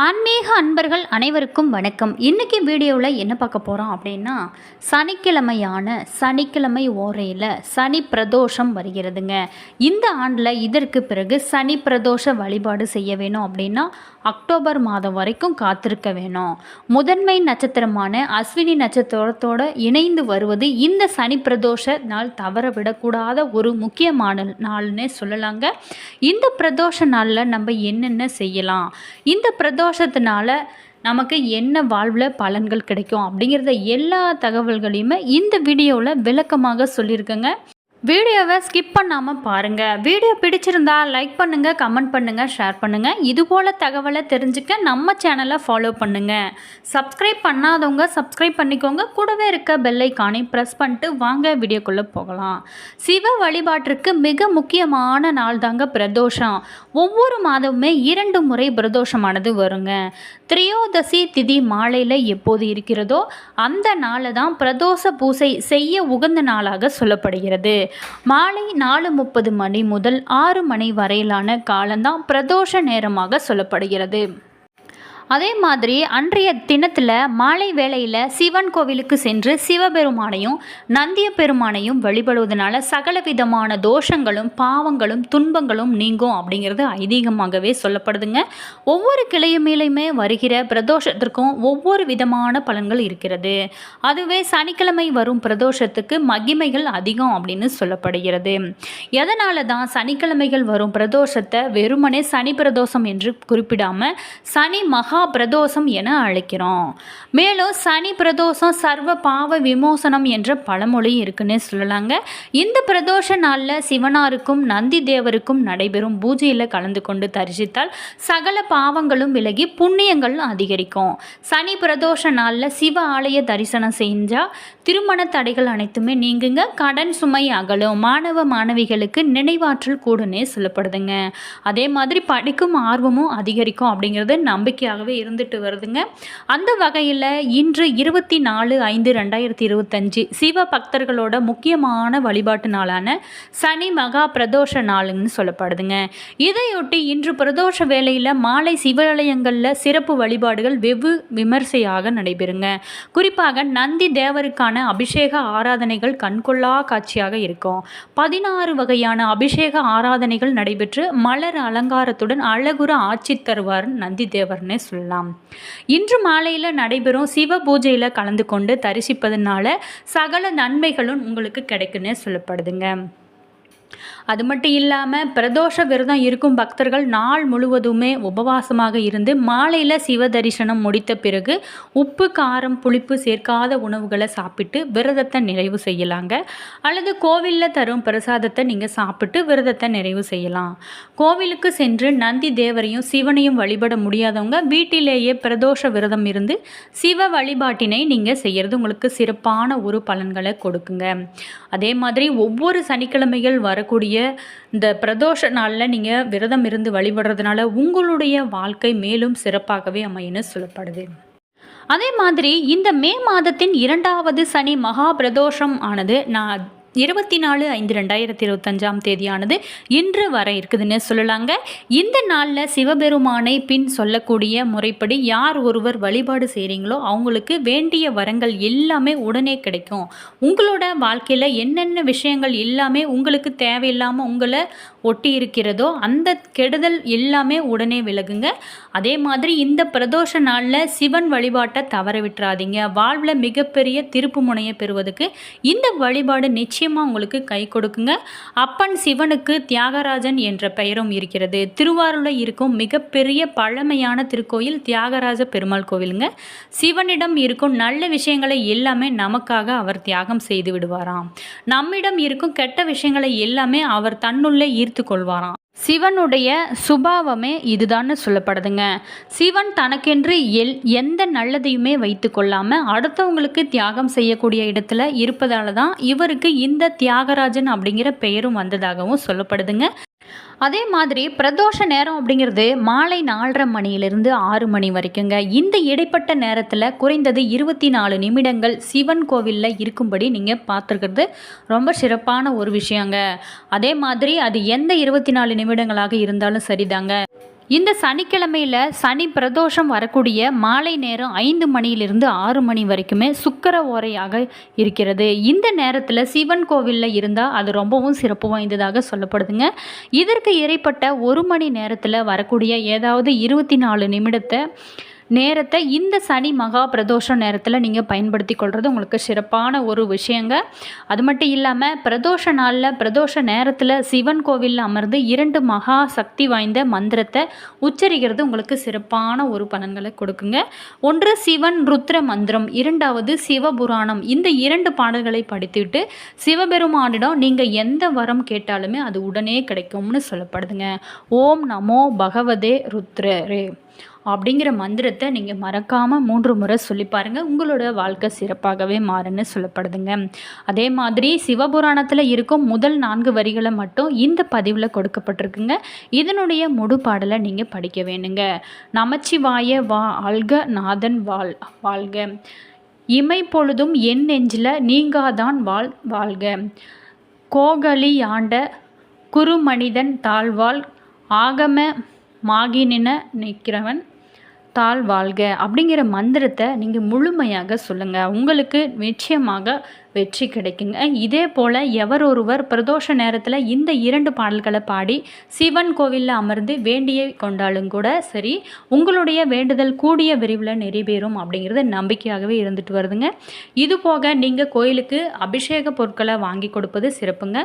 ஆன்மீக அன்பர்கள் அனைவருக்கும் வணக்கம். இன்றைக்கி வீடியோவில் என்ன பார்க்க போகிறோம் அப்படின்னா சனிக்கிழமையான சனிக்கிழமை ஓரையில் சனி பிரதோஷம் வருகிறதுங்க. இந்த ஆண்டில் இதற்கு பிறகு சனி பிரதோஷ வழிபாடு செய்ய வேணும் அப்படின்னா அக்டோபர் மாதம் வரைக்கும் காத்திருக்க வேணும். முதன்மை நட்சத்திரமான அஸ்வினி நட்சத்திரத்தோடு இணைந்து வருவது இந்த சனி பிரதோஷ நாள் தவற விடக்கூடாத ஒரு முக்கியமான நாள்னே சொல்லலாங்க. இந்த பிரதோஷ நாளில் நம்ம என்னென்ன செய்யலாம்? இந்த சந்தோஷத்தினால நமக்கு என்ன வாழ்வில் பலன்கள் கிடைக்கும் அப்படிங்கிறத எல்லா தகவல்களையுமே இந்த வீடியோவில் விளக்கமாக சொல்லியிருக்கேங்க. வீடியோவை ஸ்கிப் பண்ணாமல் பாருங்கள் வீடியோ பிடிச்சிருந்தா லைக் பண்ணுங்கள் கமெண்ட் பண்ணுங்கள் ஷேர் பண்ணுங்கள் இது போல் தகவலை தெரிஞ்சுக்க நம்ம சேனலை ஃபாலோ பண்ணுங்கள் சப்ஸ்கிரைப் பண்ணாதவங்க சப்ஸ்கிரைப் பண்ணிக்கோங்க. கூடவே இருக்க பெல் ப்ரெஸ் பண்ணிட்டு வாங்க வீடியோக்குள்ளே போகலாம். சிவ வழிபாட்டிற்கு மிக முக்கியமான நாள் தாங்க பிரதோஷம். ஒவ்வொரு மாதமுமே இரண்டு முறை பிரதோஷமானது வருங்க. திரையோதசி திதி மாலையில் எப்போது இருக்கிறதோ அந்த நாளை தான் பிரதோஷ பூசை செய்ய உகந்த நாளாக சொல்லப்படுகிறது. மாலை நாலு முப்பது மணி முதல் ஆறு மணி வரையிலான காலம்தான் பிரதோஷ நேரமாக சொல்லப்படுகிறது. அதே மாதிரி அன்றைய தினத்தில் மாலை வேளையில் சிவன் கோவிலுக்கு சென்று சிவபெருமானையும் நந்திய பெருமானையும் வழிபடுவதனால சகல விதமான தோஷங்களும் பாவங்களும் துன்பங்களும் நீங்கும் அப்படிங்கிறது ஐதீகமாகவே சொல்லப்படுதுங்க. ஒவ்வொரு கிளையுமேலையுமே வருகிற பிரதோஷத்திற்கும் ஒவ்வொரு விதமான பலன்கள் இருக்கிறது. அதுவே சனிக்கிழமை வரும் பிரதோஷத்துக்கு மகிமைகள் அதிகம் அப்படின்னு சொல்லப்படுகிறது. எதனால தான் சனிக்கிழமைகள் வரும் பிரதோஷத்தை வெறுமனே சனி பிரதோஷம் என்று குறிப்பிடாமல் சனி மகா பிரதோஷம் என அழைக்கிறோம். மேலும் சனி பிரதோஷம் சர்வ பாவ விமோசனம் என்ற பழமொழி இருக்குன்னே சொல்லலாங்க. இந்த பிரதோஷ நாளில் சிவனாருக்கும் நந்தி தேவருக்கும் நடைபெறும் பூஜையில் கலந்து கொண்டு தரிசித்தால் சகல பாவங்களும் விலகி புண்ணியங்கள் அதிகரிக்கும். சனி பிரதோஷ நாளில் சிவ ஆலய தரிசனம் செஞ்சால் திருமண தடைகள் அனைத்துமே நீங்குங்க. கடன் சுமை அகலும். மாணவ மாணவிகளுக்கு நினைவாற்றல் கூடனே சொல்லப்படுதுங்க. அதே மாதிரி படிக்கும் ஆர்வமும் அதிகரிக்கும் அப்படிங்கிறது நம்பிக்கையாகவே இருந்துட்டு வருதுங்க. அந்த வகையில் இன்று இருபத்தி நாலு ஐந்து ரெண்டாயிரத்தி இருபத்தஞ்சு சிவ பக்தர்களோட முக்கியமான வழிபாட்டு நாளான சனி மகா பிரதோஷ நாளுன்னு சொல்லப்படுதுங்க. இதையொட்டி இன்று பிரதோஷ வேளையில் மாலை சிவாலயங்களில் சிறப்பு வழிபாடுகள் வெகு விமர்சையாக நடைபெறுங்க. குறிப்பாக நந்தி தேவருக்கான அபிஷேக ஆராதனைகள் கண்கொள்ளா காட்சியாக இருக்கும். பதினாறு வகையான அபிஷேக ஆராதனைகள் நடைபெற்று மலர் அலங்காரத்துடன் அழகுற ஆட்சி தருவார் நந்தி தேவர்னே சொல்லலாம் இன்று மாலையில் நடைபெறும் சிவ பூஜையில் கலந்து கொண்டு தரிசிப்பதனால சகல நன்மைகளும் உங்களுக்கு கிடைக்குன்னு சொல்லப்படுதுங்க. அது மட்டும் இல்லாமல் பிரதோஷ விரதம் இருக்கும் பக்தர்கள் நாள் முழுவதுமே உபவாசமாக இருந்து மாலையில் சிவ தரிசனம் முடித்த பிறகு உப்பு காரம் புளிப்பு சேர்க்காத உணவுகளை சாப்பிட்டு விரதத்தை நிறைவு செய்யலாங்க. அல்லது கோவிலில் தரும் பிரசாதத்தை நீங்கள் சாப்பிட்டு விரதத்தை நிறைவு செய்யலாம். கோவிலுக்கு சென்று நந்தி தேவரையும் சிவனையும் வழிபட முடியாதவங்க வீட்டிலேயே பிரதோஷ விரதம் இருந்து சிவ வழிபாட்டினை நீங்கள் செய்கிறது உங்களுக்கு சிறப்பான ஒரு பலன்களை கொடுக்குங்க. அதே மாதிரி ஒவ்வொரு சனிக்கிழமைகள் வரக்கூடிய இந்த பிரதோஷ நாளில் நீங்கள் விரதம் இருந்து வழிபடுறதுனால உங்களுடைய வாழ்க்கை மேலும் சிறப்பாகவே அமையன்னு சொல்லப்படுது. அதே மாதிரி இந்த மே மாதத்தின் இரண்டாவது சனி மகா பிரதோஷம் ஆனது நான் இருபத்தி நாலு ஐந்து ரெண்டாயிரத்தி இருபத்தஞ்சாம் தேதியானது இன்று வர இருக்குதுன்னு சொல்லலாங்க. இந்த நாளில் சிவபெருமானை பின் சொல்லக்கூடிய முறைப்படி யார் ஒருவர் வழிபாடு செய்கிறீங்களோ அவங்களுக்கு வேண்டிய வரங்கள் எல்லாமே உடனே கிடைக்கும். உங்களோட வாழ்க்கையில் என்னென்ன விஷயங்கள் எல்லாமே உங்களுக்கு தேவையில்லாமல் உங்களை ஒட்டி இருக்கிறதோ அந்த கெடுதல் எல்லாமே உடனே விலகுங்க. அதே மாதிரி இந்த பிரதோஷ நாளில் சிவன் வழிபாட்டை தவற விட்டுறாதீங்க. வாழ்வில் மிகப்பெரிய திருப்பு முனையை பெறுவதற்கு இந்த வழிபாடு நிச்சயமாக உங்களுக்கு கை கொடுக்குங்க. அப்பன் சிவனுக்கு தியாகராஜன் என்ற பெயரும் இருக்கிறது. திருவாரூரில் இருக்கும் மிகப்பெரிய பழமையான திருக்கோயில் தியாகராஜ பெருமாள் கோவிலுங்க. சிவனிடம் இருக்கும் நல்ல விஷயங்களை எல்லாமே நமக்காக அவர் தியாகம் செய்து விடுவாராம். நம்மிடம் இருக்கும் கெட்ட விஷயங்களை எல்லாமே அவர் தன்னுள்ளே ஈர்த்து கொள்வாராம். சிவனுடைய சுபாவமே இதுதான்னு சொல்லப்படுதுங்க. சிவன் தனக்கென்று எல் எந்த நல்லதையுமே வைத்து கொள்ளாமல் அடுத்தவங்களுக்கு தியாகம் செய்யக்கூடிய இடத்துல இருப்பதால தான் இவருக்கு இந்த தியாகராஜன் அப்படிங்கிற பெயரும் வந்ததாகவும் சொல்லப்படுதுங்க. அதே மாதிரி பிரதோஷ நேரம் அப்படிங்கிறது மாலை நாலரை மணியிலிருந்து ஆறு மணி வரைக்குங்க. இந்த இடைப்பட்ட நேரத்தில் குறைந்தது இருபத்தி நாலு நிமிடங்கள் சிவன் கோவிலில் இருக்கும்படி நீங்கள் பார்த்துருக்கிறது ரொம்ப சிறப்பான ஒரு விஷயங்க. அதே மாதிரி அது எந்த இருபத்தி நாலு நிமிடங்களாக இருந்தாலும் சரிதாங்க. இந்த சனிக்கிழமையில் சனி பிரதோஷம் வரக்கூடிய மாலை நேரம் ஐந்து மணியிலிருந்து ஆறு மணி வரைக்குமே சுக்கர ஓரையாக இருக்கிறது. இந்த நேரத்தில் சிவன் கோவிலில் இருந்தால் அது ரொம்பவும் சிறப்பு வாய்ந்ததாக சொல்லப்படுதுங்க. இதற்கு இறைப்பட்ட ஒரு மணி நேரத்தில் வரக்கூடிய ஏதாவது இருபத்தி நாலு நிமிடத்தை நேரத்தை இந்த சனி மகா பிரதோஷ நேரத்தில் நீங்கள் பயன்படுத்தி கொள்வது உங்களுக்கு சிறப்பான ஒரு விஷயங்க. அது மட்டும் இல்லாமல் பிரதோஷ நாளில் பிரதோஷ நேரத்தில் சிவன் கோவிலில் அமர்ந்து இரண்டு மகா சக்தி வாய்ந்த மந்திரத்தை உச்சரிக்கிறது உங்களுக்கு சிறப்பான ஒரு பலன்களை கொடுக்குங்க. ஒன்று சிவன் ருத்ர மந்திரம் இரண்டாவது சிவபுராணம் இந்த இரண்டு பாடல்களை படித்துவிட்டு சிவபெருமானிடம் நீங்கள் எந்த வரம் கேட்டாலுமே அது உடனே கிடைக்கும்னு சொல்லப்படுதுங்க. ஓம் நமோ பகவதே ருத்ரரே. அப்படிங்கிற மந்திரத்தை நீங்கள் மறக்காமல் மூன்று முறை சொல்லி பாருங்கள் உங்களோட வாழ்க்கை சிறப்பாகவே மாறுன்னு சொல்லப்படுதுங்க. அதே மாதிரி சிவபுராணத்தில் இருக்கும் முதல் நான்கு வரிகளை மட்டும் இந்த பதிவில் கொடுக்கப்பட்டிருக்குங்க. இதனுடைய முழு பாடலை நீங்கள் படிக்க வேணுங்க. நமச்சிவாய வா ஆழ்க நாதன் வாழ் வாழ்க. இமை பொழுதும் என் நெஞ்சில் நீங்காதான் வாழ் வாழ்க. கோகலி ஆண்ட குருமனிதன் தாழ்வாள் ஆகம மாகினின நிற்கிறவன் தாழ் வாழ்க அப்படிங்கிற மந்திரத்தை நீங்கள் முழுமையாக சொல்லுங்கள் உங்களுக்கு நிச்சயமாக வெற்றி கிடைக்குங்க. இதே போல் எவர் ஒருவர் பிரதோஷ நேரத்தில் இந்த இரண்டு பாடல்களை பாடி சிவன் கோவிலில் அமர்ந்து வேண்டிய கொண்டாலும் கூட சரி உங்களுடைய வேண்டுதல் கூடிய விரைவில் நிறைவேறும் அப்படிங்கிறது நம்பிக்கையாகவே இருந்துட்டு வருதுங்க. இது போக நீங்கள் கோயிலுக்கு அபிஷேக பொருட்களை வாங்கி கொடுப்பது சிறப்புங்க.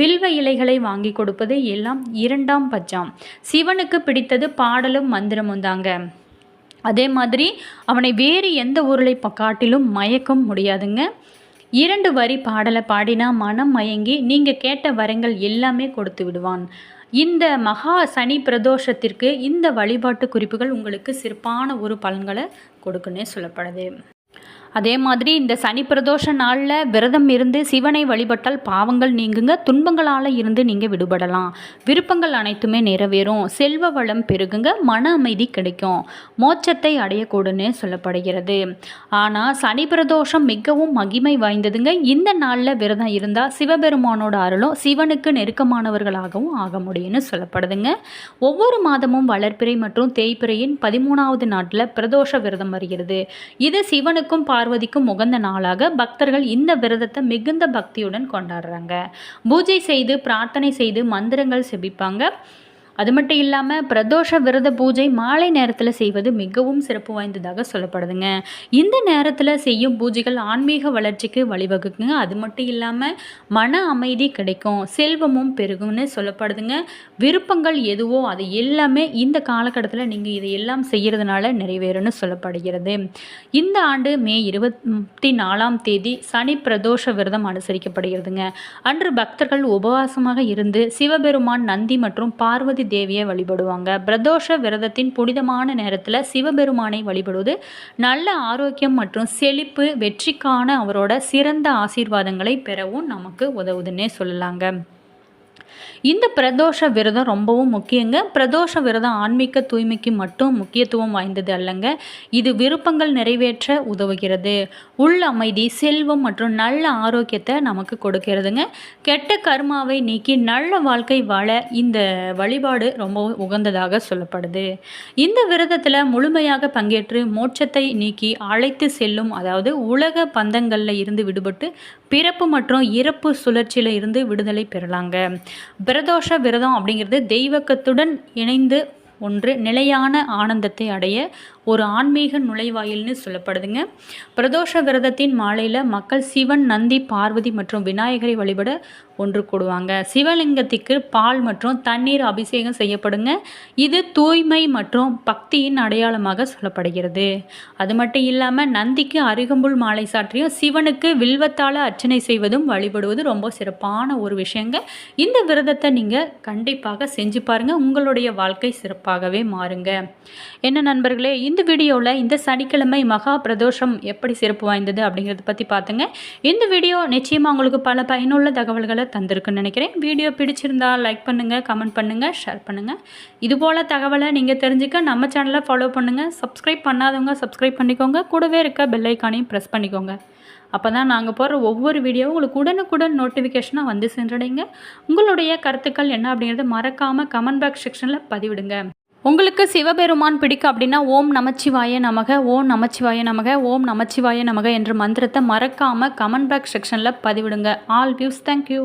வில்வ இலைகளை வாங்கி கொடுப்பது எல்லாம் இரண்டாம் பட்சம். சிவனுக்கு பிடித்தது பாடலும் மந்திரமும் தாங்க. அதே மாதிரி அவனை வேறு எந்த ஊரலை காட்டிலும் மயக்கம் முடியாதுங்க. இரண்டு வரி பாடலை பாடினா மனம் மயங்கி நீங்கள் கேட்ட வரங்கள் எல்லாமே கொடுத்து விடுவான். இந்த மகா சனி பிரதோஷத்திற்கு இந்த வழிபாட்டு குறிப்புகள் உங்களுக்கு சிறப்பான ஒரு பலன்களை கொடுக்குன்னே சொல்லப்படுது. அதே மாதிரி இந்த சனி பிரதோஷ நாளில் விரதம் இருந்து சிவனை வழிபட்டால் பாவங்கள் நீங்குங்க துன்பங்களால் இருந்து நீங்கள் விடுபடலாம். விருப்பங்கள் அனைத்துமே நிறைவேறும். செல்வ வளம் பெருகுங்க மன அமைதி கிடைக்கும். மோட்சத்தை அடையக்கூடுன்னு சொல்லப்படுகிறது. ஆனால் சனி பிரதோஷம் மிகவும் மகிமை வாய்ந்ததுங்க. இந்த நாளில் விரதம் இருந்தால் சிவபெருமானோட அருளும் சிவனுக்கு நெருக்கமானவர்களாகவும் ஆக முடியும்னு சொல்லப்படுதுங்க. ஒவ்வொரு மாதமும் வளர்ப்பிறை மற்றும் தேய்ப்பிறையின் பதிமூணாவது நாட்டில் பிரதோஷ விரதம் வருகிறது. இது சிவனுக்கும் பா பார்வதிக்கும் உகந்த நாளாக பக்தர்கள் இந்த விரதத்தை மிகுந்த பக்தியுடன் கொண்டாடுறாங்க. பூஜை செய்து பிரார்த்தனை செய்து மந்திரங்கள் செபிப்பாங்க. அது மட்டும் இல்லாமல் பிரதோஷ விரத பூஜை மாலை நேரத்தில் செய்வது மிகவும் சிறப்பு வாய்ந்ததாக சொல்லப்படுதுங்க. இந்த நேரத்தில் செய்யும் பூஜைகள் ஆன்மீக வளர்ச்சிக்கு வழிவகுக்குங்க. அது மட்டும் இல்லாமல் மன அமைதி கிடைக்கும். செல்வமும் பெருகும்னு சொல்லப்படுதுங்க. விருப்பங்கள் எதுவோ அது எல்லாமே இந்த காலகட்டத்தில் நீங்கள் இதை எல்லாம் செய்கிறதுனால நிறைவேறும்னு சொல்லப்படுகிறது. இந்த ஆண்டு மே இருபத்தி நாலாம் தேதி சனி பிரதோஷ விரதம் அனுசரிக்கப்படுகிறதுங்க. அன்று பக்தர்கள் உபவாசமாக இருந்து சிவபெருமான் நந்தி மற்றும் பார்வதி பார்வதி தேவியை வழிபடுவாங்க. பிரதோஷ விரதத்தின் புனிதமான நேரத்தில் சிவபெருமானை வழிபடுவது நல்ல ஆரோக்கியம் மற்றும் செழிப்பு வெற்றிக்கான அவரோட சிறந்த ஆசீர்வாதங்களை பெறவும் நமக்கு உதவுதுன்னே சொல்லலாங்க. இந்த பிரதோஷ விரதம் ரொம்பவும் முக்கியங்க. பிரதோஷ விரதம் ஆன்மீக தூய்மைக்கு மட்டும் முக்கியத்துவம் வாய்ந்தது அல்லங்க. இது விருப்பங்கள் நிறைவேற்ற உதவுகிறது. உள் அமைதி செல்வம் மற்றும் நல்ல ஆரோக்கியத்தை நமக்கு கொடுக்கிறதுங்க. கெட்ட கர்மாவை நீக்கி நல்ல வாழ்க்கை வாழ இந்த வழிபாடு ரொம்பவும் உகந்ததாக சொல்லப்படுது. இந்த விரதத்தில் முழுமையாக பங்கேற்று மோட்சத்தை நீக்கி அழைத்து செல்லும் அதாவது உலக பந்தங்களில் இருந்து விடுபட்டு பிறப்பு மற்றும் இறப்பு சுழற்சியில் இருந்து விடுதலை பெறலாங்க. பிரதோஷ விரதம் அப்படிங்கிறது தெய்வக்கத்துடன் இணைந்து ஒன்று நிலையான ஆனந்தத்தை அடைய ஒரு ஆன்மீக நுழைவாயில்னு சொல்லப்படுதுங்க. பிரதோஷ விரதத்தின் மாலையில் மக்கள் சிவன் நந்தி பார்வதி மற்றும் விநாயகரை வழிபட ஒன்று கூடுவாங்க. சிவலிங்கத்திற்கு பால் மற்றும் தண்ணீர் அபிஷேகம் செய்யப்படுங்க. இது தூய்மை மற்றும் பக்தியின் அடையாளமாக சொல்லப்படுகிறது. அது மட்டும் இல்லாமல் நந்திக்கு அருகம்புல் மாலை சாற்றியும் சிவனுக்கு வில்வத்தால் அர்ச்சனை செய்வதும் வழிபடுவது ரொம்ப சிறப்பான ஒரு விஷயங்க. இந்த விரதத்தை நீங்கள் கண்டிப்பாக செஞ்சு பாருங்கள் உங்களுடைய வாழ்க்கை சிறப்பாகவே மாறுங்க. என்ன நண்பர்களே இந்த வீடியோவில் இந்த சனிக்கிழமை மகா பிரதோஷம் எப்படி சிறப்பு வாய்ந்தது அப்படிங்கிறத பற்றி பார்த்துங்க இந்த வீடியோ நிச்சயமாக உங்களுக்கு பல பயனுள்ள தகவல்களை தந்திருக்குன்னு நினைக்கிறேன். வீடியோ பிடிச்சிருந்தால் லைக் பண்ணுங்கள் கமெண்ட் பண்ணுங்கள் ஷேர் பண்ணுங்கள் இதுபோல் தகவலை நீங்கள் தெரிஞ்சுக்க நம்ம சேனலை ஃபாலோ பண்ணுங்கள் சப்ஸ்கிரைப் பண்ணாதவங்க சப்ஸ்கிரைப் பண்ணிக்கோங்க. கூடவே இருக்க பெல்லைக்கானையும் ப்ரெஸ் பண்ணிக்கோங்க. அப்போ தான் நாங்கள் போடுற ஒவ்வொரு வீடியோவும் உங்களுக்கு உடனுக்குடன் நோட்டிஃபிகேஷனாக வந்து சென்றடைங்க. உங்களுடைய கருத்துக்கள் என்ன அப்படிங்கிறத மறக்காமல் கமெண்ட் பாக்ஸ் செக்ஷனில் பதிவிடுங்க. உங்களுக்கு சிவபெருமான் பிடிக்கும் அப்படின்னா ஓம் நமச்சிவாய நமக ஓம் நமச்சிவாய நமக ஓம் நமச்சிவாய நமக என்ற மந்திரத்தை மறக்காமல் கமெண்ட் பாக்ஸ் செக்ஷனில் பதிவிடுங்க. All views thank you